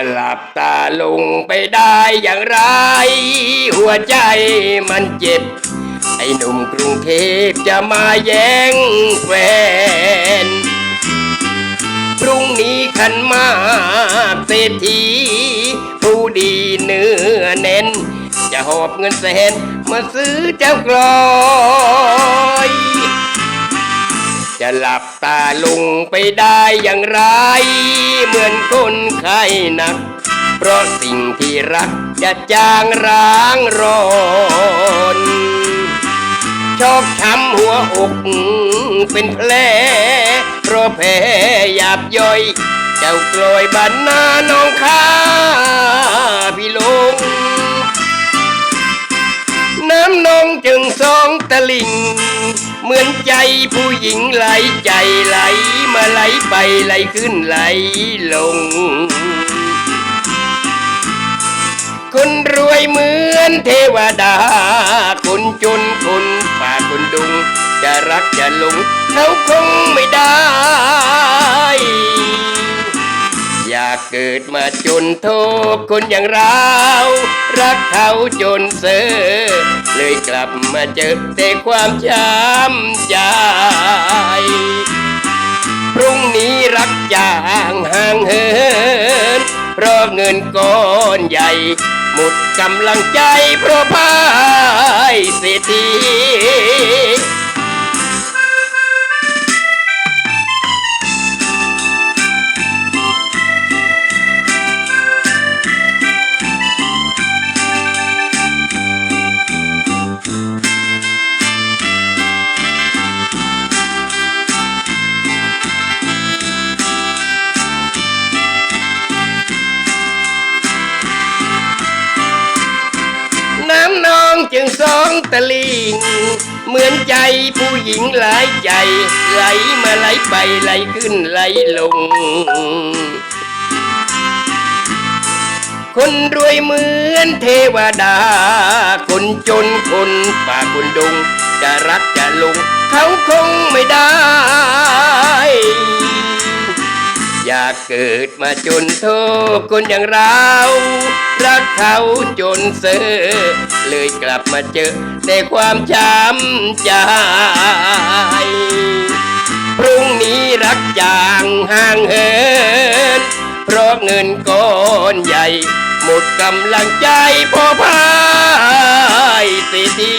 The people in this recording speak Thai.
จะหลับตาลงไปได้อย่างไร หัวใจมันเจ็บ ไอ้หนุ่มกรุงเทพจะมาแย่งแฟนพรุ่งนี้ขันมากเศรษฐีผู้ดีเนื้อเน้น จะหอบเงินแสนมาซื้อเจ้ากลอย จะหลับตาลงไปได้อย่างไร เหมือนคนไข้หนัก เพราะสิ่งที่รักจะจางร้างรอนชอกช้ำหัวอกเป็นแผลเพราะแผลหยาบย่อย เจ้ากลอยบันนาน้องข้าพี่ลง น้ำนองจึงสองตะลิง เหมือนใจผู้หญิงไหลใจไหล มาไหลไปไหลขึ้นไหลลง คนรวยเหมือนเทวดา คนจนคนป่าคนดุง จะรักจะหลงเขาคงไม่ได้ อยากเกิดมาจนโทษคนอย่างเรา รักเขาจนเสื่อ เลยกลับมาเจอแต่ความช้ำใจ พรุ่งนี้รักจางห่างเหินเพราะเงินก้อนใหญ่ หมดกำลังใจเพราะพายเสียที สองตะลิง เหมือนใจผู้หญิงหลายใจ ไหลมาไหลไปไหลขึ้นไหลลง คนรวยเหมือนเทวดา คนจนคนป่าคนดง จะรักจะลง เขาคงไม่ได้ากเกิดมาจนโทษคนอย่างเรา รักเขาจนเสือเลยกลับมาเจอในความช้ำใจ พรุ่งนี้รักจางห่างเหิน เพราะเงินก้อนใหญ่ หมดกำลังใจพอพายสิที